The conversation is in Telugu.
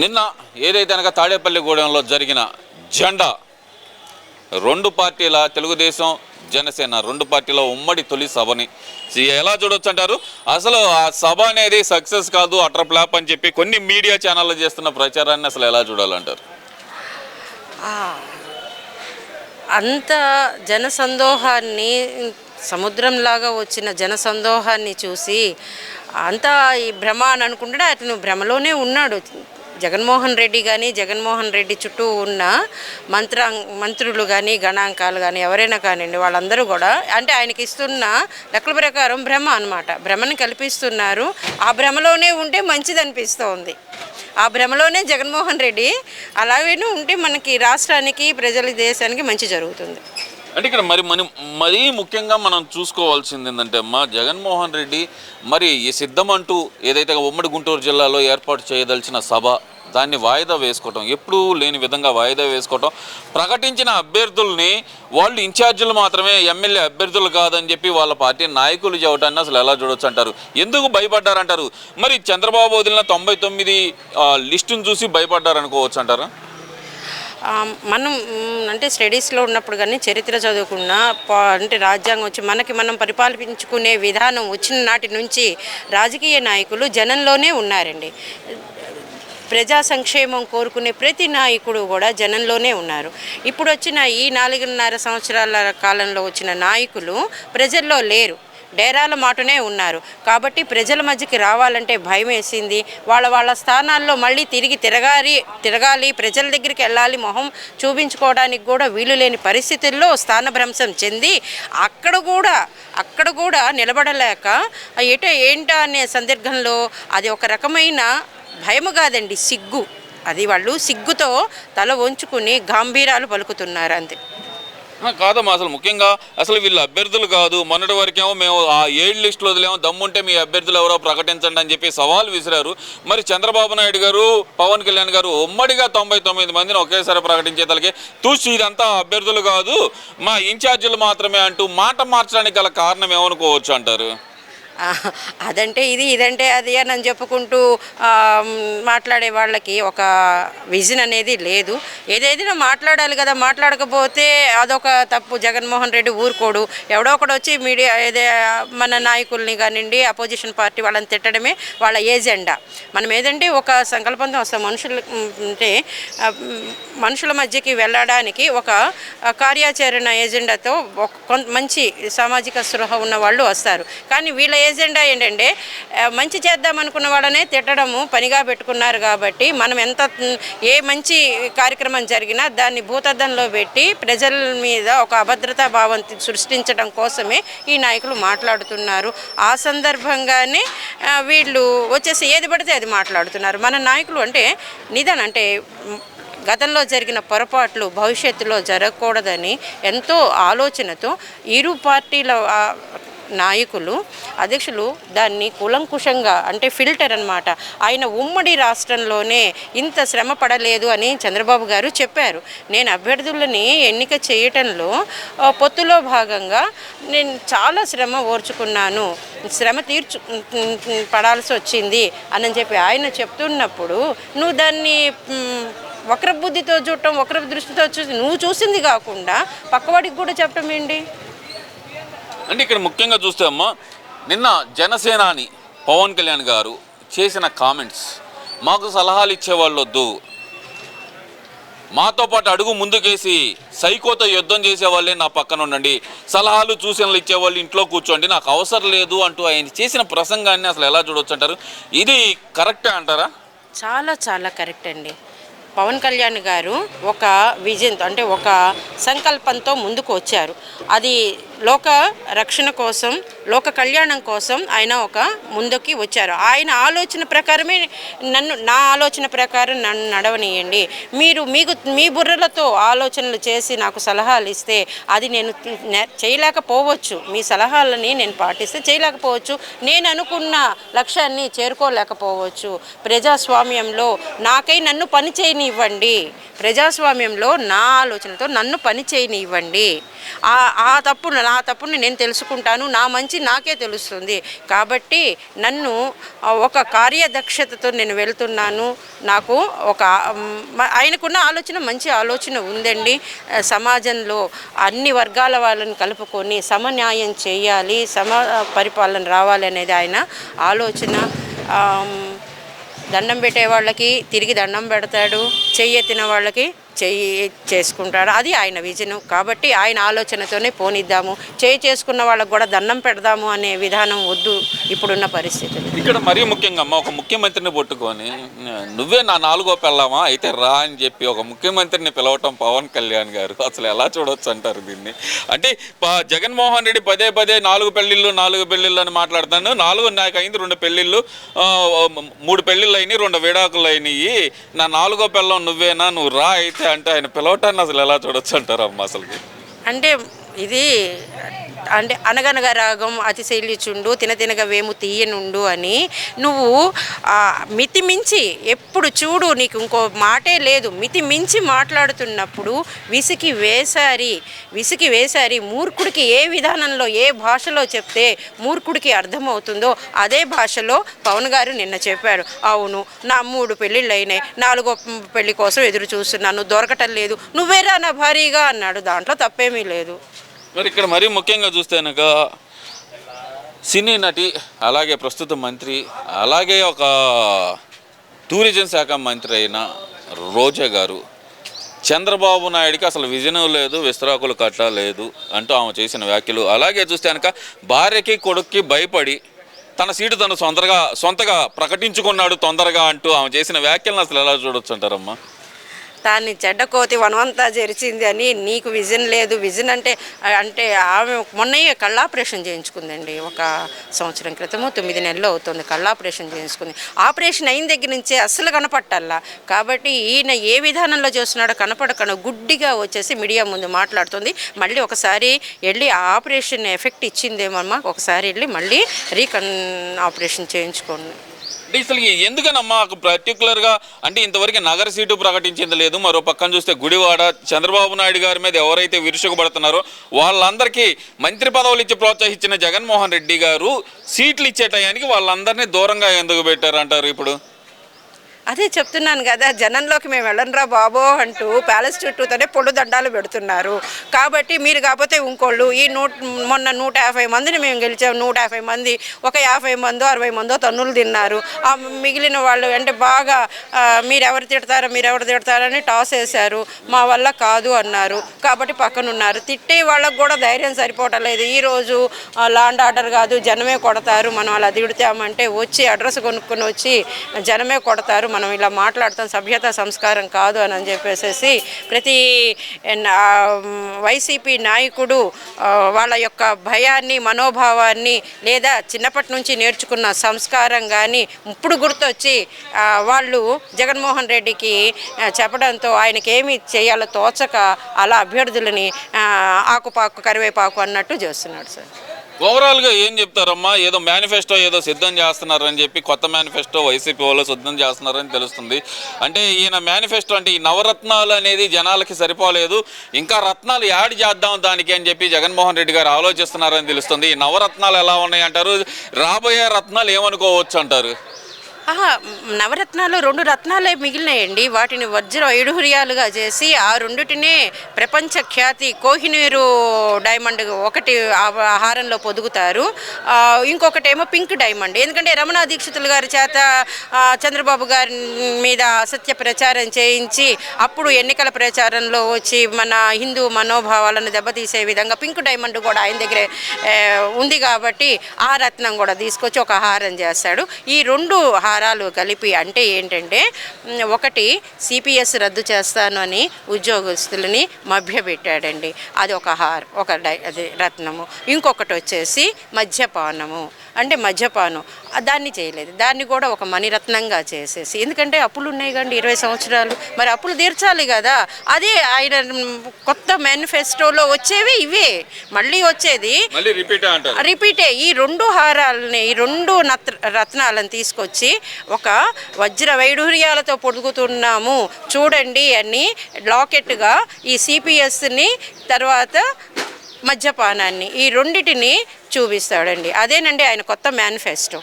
నిన్న ఏదైతే అనగా తాడేపల్లిగూడెంలో జరిగిన జెండా రెండు పార్టీల తెలుగుదేశం జనసేన రెండు పార్టీల ఉమ్మడి తొలి సభని ఎలా చూడొచ్చు అంటారు? అసలు ఆ సభ అనేది సక్సెస్ కాదు అటర్ అని చెప్పి కొన్ని మీడియా ఛానళ్ళు చేస్తున్న ప్రచారాన్ని అసలు ఎలా చూడాలంటారు? అంత జనసందోహాన్ని సముద్రంలాగా వచ్చిన జనసందోహాన్ని చూసి అంతా ఈ భ్రమ అని అనుకుంటే అతను భ్రమలోనే ఉన్నాడు. జగన్మోహన్ రెడ్డి కానీ జగన్మోహన్ రెడ్డి చుట్టూ ఉన్న మంత్ర మంత్రులు కానీ గణాంకాలు కానీ ఎవరైనా కానివ్వండి వాళ్ళందరూ కూడా అంటే ఆయనకి ఇస్తున్న లెక్కల ప్రకారం భ్రమ అనమాట భ్రమని కల్పిస్తున్నారు. ఆ భ్రమలోనే ఉంటే మంచిది అనిపిస్తోంది. ఆ భ్రమలోనే జగన్మోహన్ రెడ్డి అలాగే ఉంటే మనకి రాష్ట్రానికి ప్రజల దేశానికి మంచి జరుగుతుంది. అంటే ఇక్కడ మరి మన మరీ ముఖ్యంగా మనం చూసుకోవాల్సింది ఏంటంటే మా జగన్మోహన్ రెడ్డి మరి ఈ సిద్ధం అంటూ ఏదైతే ఉమ్మడి గుంటూరు జిల్లాలో ఏర్పాటు చేయదలిచిన సభ దాన్ని వాయిదా వేసుకోవటం ఎప్పుడూ లేని విధంగా వాయిదా వేసుకోవటం ప్రకటించిన అభ్యర్థుల్ని వాళ్ళు ఇన్ఛార్జీలు మాత్రమే ఎమ్మెల్యే అభ్యర్థులు కాదని చెప్పి వాళ్ళ పార్టీ నాయకులు చెప్పడాన్ని అసలు ఎలా చూడొచ్చు అంటారు ఎందుకు భయపడ్డారంటారు? మరి చంద్రబాబు వదిలిన తొంభై తొమ్మిది ఆ, లిస్టును చూసి భయపడ్డారనుకోవచ్చు అంటారా మనం అంటే స్టడీస్లో ఉన్నప్పుడు కానీ చరిత్ర చదువుకున్న ప- అంటే రాజ్యాంగం వచ్చి మనకి మనం పరిపాలించుకునే విధానం వచ్చిన నాటి నుంచి రాజకీయ నాయకులు జనంలోనే ఉన్నారండి. ప్రజా సంక్షేమం కోరుకునే ప్రతి నాయకుడు కూడా జనంలోనే ఉన్నారు. ఇప్పుడు వచ్చిన ఈ నాలుగున్నర సంవత్సరాల కాలంలో వచ్చిన నాయకులు ప్రజల్లో లేరు. డేరాల మాటనే ఉన్నారు. కాబట్టి ప్రజల మధ్యకి రావాలంటే భయం వేసింది. వాళ్ళ వాళ్ళ స్థానాల్లో మళ్ళీ తిరిగి తిరగాలి తిరగాలి ప్రజల దగ్గరికి వెళ్ళాలి మొహం చూపించుకోవడానికి కూడా వీలు లేని పరిస్థితుల్లో స్థానభ్రంశం చెంది అక్కడ కూడా అక్కడ కూడా నిలబడలేక ఎటో ఏంటా అనే సందర్భంలో అది ఒక రకమైన భయము కాదండి సిగ్గు. అది వాళ్ళు సిగ్గుతో తల వంచుకుని గాంభీరాలు పలుకుతున్నారు అంతే. కాదమ్మా అసలు ముఖ్యంగా అసలు వీళ్ళు అభ్యర్థులు కాదు. మొన్నటి వరకేమో మేము ఆ ఏడు లిస్టులు వదిలేమో దమ్ముంటే మీ అభ్యర్థులు ఎవరో ప్రకటించండి అని చెప్పి సవాల్ విసిరారు. మరి చంద్రబాబు నాయుడు గారు పవన్ కళ్యాణ్ గారు ఉమ్మడిగా తొంభై తొమ్మిది మందిని ఒకేసారి ప్రకటించేతలకి తూచి ఇదంతా అభ్యర్థులు కాదు. మా ఇన్ఛార్జీలు మాత్రమే అంటూ మాట మార్చడానికి గల కారణం ఏమనుకోవచ్చు అంటారు? అదంటే ఇది ఇదంటే అది అని అని చెప్పుకుంటూ మాట్లాడే వాళ్ళకి ఒక విజన్ అనేది లేదు. ఏదైనా మాట్లాడాలి కదా మాట్లాడకపోతే అదొక తప్పు. జగన్మోహన్ రెడ్డి ఊరుకోడు. ఎవడో ఒకడు వచ్చి మీడియా ఏదే మన నాయకుల్ని కానివ్వండి అపోజిషన్ పార్టీ వాళ్ళని తిట్టడమే వాళ్ళ ఏజెండా. మనం ఏదంటే ఒక సంకల్పంతో వస్తాం మనుషులు అంటే మనుషుల మధ్యకి వెళ్ళడానికి ఒక కార్యాచరణ ఏజెండాతో మంచి సామాజిక స్పృహ ఉన్న వాళ్ళు వస్తారు. కానీ వీళ్ళ ఏజెండా ఏంటంటే మంచి చేద్దాం అనుకున్న వాళ్ళనే తిట్టడము పనిగా పెట్టుకున్నారు కాబట్టి మనం ఎంత ఏ మంచి కార్యక్రమం జరిగినా దాన్ని భూతద్దంలో పెట్టి ప్రజల మీద ఒక అభద్రతా భావం సృష్టించడం కోసమే ఈ నాయకులు మాట్లాడుతున్నారు. ఆ సందర్భంగానే వీళ్ళు వచ్చేసి ఏది పడితే అది మాట్లాడుతున్నారు. మన నాయకులు అంటే నిదానం అంటే గతంలో జరిగిన పొరపాట్లు భవిష్యత్తులో జరగకూడదని ఎంతో ఆలోచనతో ఇరు పార్టీల నాయకులు అధ్యక్షులు దాన్ని కులంకుశంగా అంటే ఫిల్టర్ అన్నమాట. ఆయన ఉమ్మడి రాష్ట్రంలోనే ఇంత శ్రమ పడలేదు అని చంద్రబాబు గారు చెప్పారు. నేను అభ్యర్థులని ఎన్నిక చేయటంలో పొత్తులో భాగంగా నేను చాలా శ్రమ ఓర్చుకున్నాను. శ్రమ తీర్చు పడాల్సి వచ్చింది అని చెప్పి ఆయన చెప్తున్నప్పుడు నువ్వు దాన్ని వక్ర బుద్ధితో చూడటం వక్ర దృష్టితో చూసి నువ్వు చూసింది కాకుండా పక్కవాడికి కూడా చెప్పటం ఏంటి? అంటే ఇక్కడ ముఖ్యంగా చూస్తే అమ్మా నిన్న జనసేనాని పవన్ కళ్యాణ్ గారు చేసిన కామెంట్స్ మాకు సలహాలు ఇచ్చేవాళ్ళు వద్దు మాతో పాటు అడుగు ముందుకేసి సైకోతో యుద్ధం చేసేవాళ్ళే నా పక్కన ఉండండి. సలహాలు సూచనలు ఇచ్చేవాళ్ళు ఇంట్లో కూర్చోండి. నాకు అవసరం లేదు అంటూ ఆయన చేసిన ప్రసంగాన్ని అసలు ఎలా చూడవచ్చు అంటారు? ఇది కరెక్టే అంటారా? చాలా చాలా కరెక్ట్ అండి. పవన్ కళ్యాణ్ గారు ఒక విజన్తో అంటే ఒక సంకల్పంతో ముందుకు వచ్చారు. అది లోక రక్షణ కోసం లోక కళ్యాణం కోసం ఆయన ఒక ముందుకి వచ్చారు. ఆయన ఆలోచన ప్రకారమే నన్ను నా ఆలోచన ప్రకారం నన్ను నడవనియండి. మీరు మీకు మీ బుర్రలతో ఆలోచనలు చేసి నాకు సలహాలు ఇస్తే అది నేను చేయలేకపోవచ్చు. మీ సలహాలని నేను పాటిస్తే చేయలేకపోవచ్చు. నేను అనుకున్న లక్ష్యాన్ని చేరుకోలేకపోవచ్చు. ప్రజాస్వామ్యంలో నాకై నన్ను పని చేయనివ్వండి. ప్రజాస్వామ్యంలో నా ఆలోచనతో నన్ను పని చేయనివ్వండి. ఆ ఆ తప్పు నా తప్పుని నేను తెలుసుకుంటాను. నా మంచి నాకే తెలుస్తుంది. కాబట్టి నన్ను ఒక కార్యదక్షతతో నేను వెళ్తున్నాను. నాకు ఒక ఆయనకున్న ఆలోచన మంచి ఆలోచన ఉందండి. సమాజంలో అన్ని వర్గాల వాళ్ళని కలుపుకొని సమన్యాయం చేయాలి సమ పరిపాలన రావాలి అనేది ఆయన ఆలోచన. దండం పెట్టే వాళ్ళకి తిరిగి దండం పెడతాడు. చెయ్యెత్తిన వాళ్ళకి చేయి చేసుకుంటాడు. అది ఆయన విజను. కాబట్టి ఆయన ఆలోచనతోనే పోనిద్దాము. చేయి చేసుకున్న వాళ్ళకు కూడా దండం పెడదాము అనే విధానం వద్దు ఇప్పుడున్న పరిస్థితులు. ఇక్కడ మరీ ముఖ్యంగా అమ్మ ఒక ముఖ్యమంత్రిని పట్టుకొని నువ్వే నా నాలుగో పెళ్ళామా? అయితే రా అని చెప్పి ఒక ముఖ్యమంత్రిని పిలవటం పవన్ కళ్యాణ్ గారు. అసలు ఎలా చూడొచ్చు అంటారు దీన్ని? అంటే ప- జగన్మోహన్ రెడ్డి పదే పదే నాలుగు పెళ్ళిళ్ళు నాలుగు పెళ్ళిళ్ళు అని మాట్లాడతాను నాలుగు నాకు అయింది రెండు పెళ్ళిళ్ళు మూడు పెళ్ళిళ్ళు అయినాయి రెండు విడాకులు అయినాయి. నా నాలుగో పెళ్ళం నువ్వేనా? నువ్వు రా అయితే అంటే ఆయన పిలవటాన్ని అసలు ఎలా చూడొచ్చు అంటారు అమ్మ అసలుకి? అంటే ఇది అంటే అనగనగా రాగం అతిశైలిచుండు తినతినగ వేము తీయనుండు అని నువ్వు మితిమించి ఎప్పుడు చూడు నీకు ఇంకో మాటే లేదు. మితి మించి మాట్లాడుతున్నప్పుడు విసికి వేసారి విసికి వేసారి మూర్ఖుడికి ఏ విధానంలో ఏ భాషలో చెప్తే మూర్ఖుడికి అర్థమవుతుందో అదే భాషలో పవన్ గారు నిన్న చెప్పారు అవును నా మూడు పెళ్ళిళ్ళు అయినాయి నాలుగో పెళ్ళి కోసం ఎదురు చూస్తున్నాను దొరకటం లేదు నువ్వేరా నా భారీగా అన్నాడు. దాంట్లో తప్పేమీ లేదు. మరి ఇక్కడ మరీ ముఖ్యంగా చూస్తే కనుక సినీ నటి అలాగే ప్రస్తుత మంత్రి అలాగే ఒక టూరిజం శాఖ మంత్రి అయిన రోజా గారు. చంద్రబాబు నాయుడికి అసలు విజయం లేదు విస్తరాకులు కట్ట లేదు అంటూ ఆమె చేసిన వ్యాఖ్యలు. అలాగే చూస్తే కనుక భార్యకి కొడుక్కి భయపడి తన సీటు తను సొంతగా సొంతగా ప్రకటించుకున్నాడు తొందరగా అంటూ ఆమె చేసిన వ్యాఖ్యలను అసలు ఎలా చూడొచ్చు అంటారమ్మా? దాన్ని చెడ్డ కోతి వనవంతా జరిచింది అని నీకు విజన్ లేదు. విజన్ అంటే అంటే ఆమె మొన్నయ్యే కళ్ళాపరేషన్ చేయించుకుందండి. ఒక సంవత్సరం క్రితము తొమ్మిది నెలలు అవుతుంది కళ్ళాపరేషన్ చేయించుకుంది ఆపరేషన్ అయిన దగ్గర నుంచే అస్సలు కనపట్టాలా కాబట్టి ఈయన ఏ విధానంలో చూస్తున్నాడో కనపడకను గుడ్డిగా వచ్చేసి మీడియా ముందు మాట్లాడుతుంది. మళ్ళీ ఒకసారి వెళ్ళి ఆ ఆపరేషన్ ఎఫెక్ట్ ఇచ్చిందేమమ్మా ఒకసారి వెళ్ళి మళ్ళీ రీకన్ ఆపరేషన్ చేయించుకోండి. అంటే అసలు ఎందుకనమ్మా? పర్టికులర్గా అంటే ఇంతవరకు నగర సీటు ప్రకటించింది లేదు. మరో పక్కన చూస్తే గుడివాడ చంద్రబాబు నాయుడు గారి మీద ఎవరైతే విరుచుకుపడుతున్నారో వాళ్ళందరికీ మంత్రి పదవులు ఇచ్చి ప్రోత్సహించిన జగన్మోహన్ రెడ్డి గారు సీట్లు ఇచ్చే టయానికి వాళ్ళందరినీ దూరంగా ఎందుకు పెట్టారంటారు ఇప్పుడు? అదే చెప్తున్నాను కదా జనంలోకి మేము వెళ్ళండ్రా బాబో అంటూ ప్యాలెస్ చుట్టూతోనే పొళ్ళు దండాలు పెడుతున్నారు. కాబట్టి మీరు కాకపోతే ఇంకోళ్ళు ఈ నూట మొన్న నూట యాభై మందిని మేము గెలిచాం. నూట యాభై మంది ఒక యాభై మందో అరవై మందో తన్నులు తిన్నారు. ఆ మిగిలిన వాళ్ళు అంటే బాగా మీరెవరు తిడతారో మీరెవరు తిడతారని టాస్ వేశారు. మా వల్ల కాదు అన్నారు. కాబట్టి పక్కన ఉన్నారు తిట్టే వాళ్ళకు కూడా ధైర్యం సరిపోవటం లేదు. ఈరోజు లాండ్ ఆర్డర్ కాదు జనమే కొడతారు. మనం అలా తిడతామంటే వచ్చి అడ్రస్ కొనుక్కొని వచ్చి జనమే కొడతారు. మనం ఇలా మాట్లాడతాం సభ్యత సంస్కారం కాదు అని అని చెప్పేసి ప్రతి వైసీపీ నాయకుడు వాళ్ళ యొక్క భయాన్ని మనోభావాన్ని లేదా చిన్నప్పటి నుంచి నేర్చుకున్న సంస్కారం కానీ ఇప్పుడు గుర్తొచ్చి వాళ్ళు జగన్మోహన్ రెడ్డికి చెప్పడంతో ఆయనకి ఏమి చేయాలో తోచక అలా అభ్యర్థులని ఆకుపాకు కరివేపాకు అన్నట్టు చేస్తున్నాడు సార్. ఓవరాల్గా ఏం చెప్తారమ్మా? ఏదో మేనిఫెస్టో ఏదో సిద్ధం చేస్తున్నారని చెప్పి కొత్త మేనిఫెస్టో వైసీపీ వాళ్ళు సిద్ధం చేస్తున్నారని తెలుస్తుంది. అంటే ఈయన మేనిఫెస్టో అంటే ఈ నవరత్నాలు అనేది జనాలకి సరిపోలేదు. ఇంకా రత్నాలు యాడ్ చేద్దాం దానికి అని చెప్పి జగన్మోహన్ రెడ్డి గారు ఆలోచిస్తున్నారని తెలుస్తుంది. ఈ నవరత్నాలు ఎలా ఉన్నాయంటారు రాబోయే రత్నాలు ఏమనుకోవచ్చు అంటారు? నవరత్నాలు రెండు రత్నాలే మిగిలినాయండి. వాటిని వజ్ర వైఢూర్యాలుగా చేసి ఆ రెండుటినే ప్రపంచ ఖ్యాతి కోహినూరు డైమండ్ ఒకటి ఆహారంలో పొదుగుతారు. ఇంకొకటి ఇంకొకటేమో పింక్ డైమండ్. ఎందుకంటే రమణ దీక్షితులు గారి చేత చంద్రబాబు గారి మీద అసత్య ప్రచారం చేయించి అప్పుడు ఎన్నికల ప్రచారంలో వచ్చి మన హిందూ మనోభావాలను దెబ్బతీసే విధంగా పింక్ డైమండ్ కూడా ఆయన దగ్గరే ఉంది కాబట్టి ఆ రత్నం కూడా తీసుకొచ్చి ఒక హారం చేస్తాడు. ఈ రెండు హారాలు కలిపి అంటే ఏంటంటే ఒకటి సిపిఎస్ రద్దు చేస్తాను అని ఉద్యోగస్తులని మభ్యపెట్టాడండి. అది ఒక హార్ ఒక డై అది రత్నము. ఇంకొకటి వచ్చేసి మద్యపానము. అంటే మద్యపానం. దాన్ని చేయలేదు. దాన్ని కూడా ఒక మణిరత్నంగా చేసేసి. ఎందుకంటే అప్పులు ఉన్నాయి కండి ఇరవై సంవత్సరాలు. మరి అప్పులు తీర్చాలి కదా. అదే ఆయన కొత్త మేనిఫెస్టోలో వచ్చేవి ఇవే. మళ్ళీ వచ్చేది రిపీట్ ఈ రెండు హారాలని ఈ రెండు రత్నాలను తీసుకొచ్చి ఒక వజ్ర వైఢూర్యాలతో పొడుగుతున్నాము. చూడండి అని లాకెట్గా ఈ సిపిఎస్ని తర్వాత మద్యపానాన్ని ఈ రెండిటిని చూపిస్తాడండి. అదేనండి ఆయన కొత్త మేనిఫెస్టో.